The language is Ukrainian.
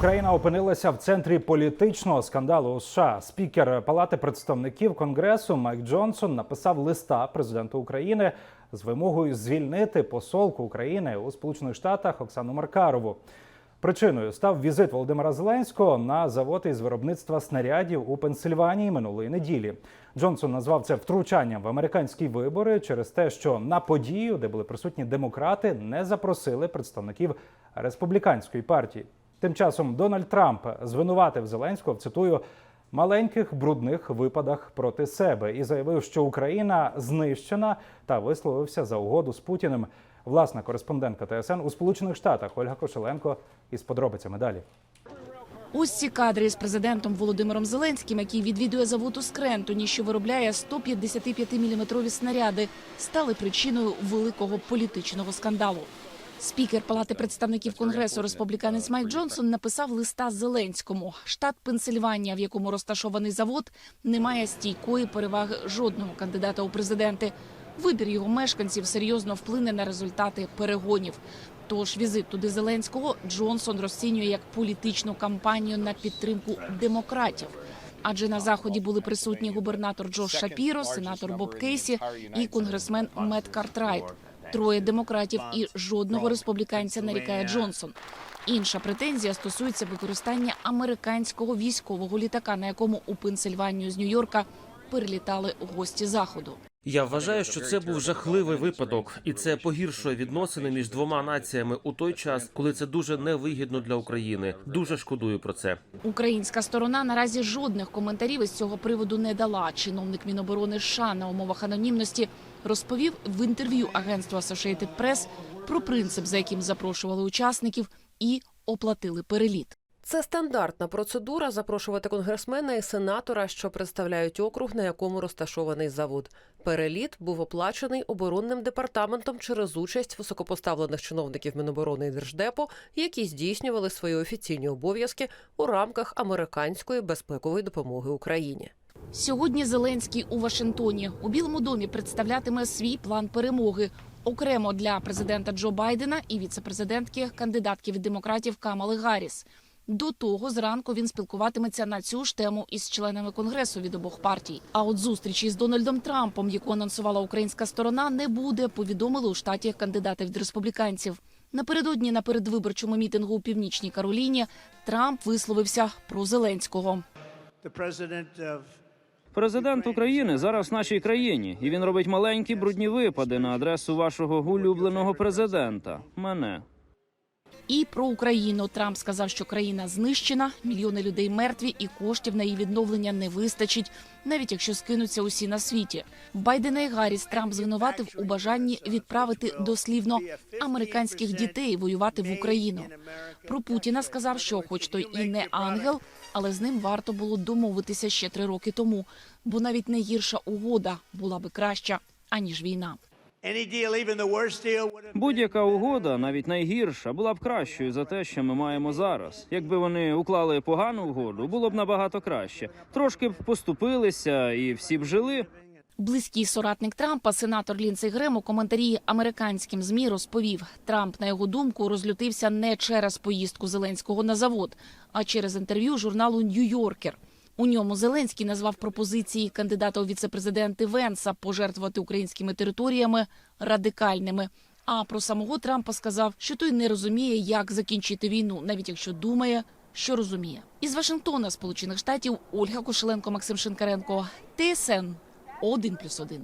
Україна опинилася в центрі політичного скандалу у США. Спікер Палати представників Конгресу Майк Джонсон написав листа президенту України з вимогою звільнити посолку України у Сполучених Штатах Оксану Маркарову. Причиною став візит Володимира Зеленського на завод із виробництва снарядів у Пенсильванії минулої неділі. Джонсон назвав це втручанням в американські вибори через те, що на подію, де були присутні демократи, не запросили представників республіканської партії. Тим часом Дональд Трамп звинуватив Зеленського, цитую, маленьких брудних випадах проти себе і заявив, що Україна знищена та висловився за угоду з Путіним. Власна кореспондентка ТСН у Сполучених Штатах Ольга Кошеленко із подробицями далі. Ось ці кадри з президентом Володимиром Зеленським, який відвідує завод у Скрентоні, що виробляє 155-мм снаряди, стали причиною великого політичного скандалу. Спікер Палати представників Конгресу республіканець Майк Джонсон написав листа Зеленському. Штат Пенсильванія, в якому розташований завод, не має стійкої переваги жодного кандидата у президенти. Вибір його мешканців серйозно вплине на результати перегонів. Тож візит туди Зеленського Джонсон розцінює як політичну кампанію на підтримку демократів. Адже на заході були присутні губернатор Джош Шапіро, сенатор Боб Кейсі і конгресмен Мет Картрайт. Троє демократів і жодного республіканця нарікає Джонсон. Інша претензія стосується використання американського військового літака, на якому у Пенсильванію з Нью-Йорка перелітали гості заходу. Я вважаю, що це був жахливий випадок, і це погіршує відносини між двома націями у той час, коли це дуже невигідно для України. Дуже шкодую про це. Українська сторона наразі жодних коментарів із цього приводу не дала. Чиновник Міноборони США на умовах анонімності розповів в інтерв'ю агентству Associated Press про принцип, за яким запрошували учасників, і оплатили переліт. Це стандартна процедура запрошувати конгресмена і сенатора, що представляють округ, на якому розташований завод. Переліт був оплачений оборонним департаментом через участь високопоставлених чиновників Міноборони і Держдепу, які здійснювали свої офіційні обов'язки у рамках американської безпекової допомоги Україні. Сьогодні Зеленський у Вашингтоні у Білому домі представлятиме свій план перемоги окремо для президента Джо Байдена і віцепрезидентки кандидатки від демократів Камали Гарріс. До того зранку він спілкуватиметься на цю ж тему із членами конгресу від обох партій. А от зустрічі з Дональдом Трампом, яку анонсувала українська сторона, не буде. Повідомили у штаті кандидати від республіканців. Напередодні на передвиборчому мітингу у північній Кароліні Трамп висловився про Зеленського. Президент України зараз в нашій країні, і він робить маленькі брудні випади на адресу вашого улюбленого президента. Мене. І про Україну Трамп сказав, що країна знищена, мільйони людей мертві, і коштів на її відновлення не вистачить, навіть якщо скинуться усі на світі. Байдена і Гарріс Трамп звинуватив у бажанні відправити дослівно американських дітей воювати в Україну. Про Путіна сказав, що, хоч той і не ангел, але з ним варто було домовитися ще три роки тому, бо навіть найгірша угода була би краща аніж війна. Any deal, even the worst deal, would have Будь-яка угода, навіть найгірша, була б кращою за те, що ми маємо зараз. Якби вони уклали погану угоду, було б набагато краще. Трошки б поступилися, і всі б жили. Близький соратник Трампа, сенатор Лінцей Грем, у коментарі американським змі розповів, Трамп, на його думку, розлютився не через поїздку Зеленського на завод, а через інтерв'ю журналу Нью-Йоркер. У ньому Зеленський назвав пропозиції кандидата у віцепрезиденти Венса пожертвувати українськими територіями радикальними. А про самого Трампа сказав, що той не розуміє, як закінчити війну, навіть якщо думає, що розуміє. Із Вашингтона, Сполучених Штатів, Ольга Кошеленко, Максим Шинкаренко, ТСН 1+,1.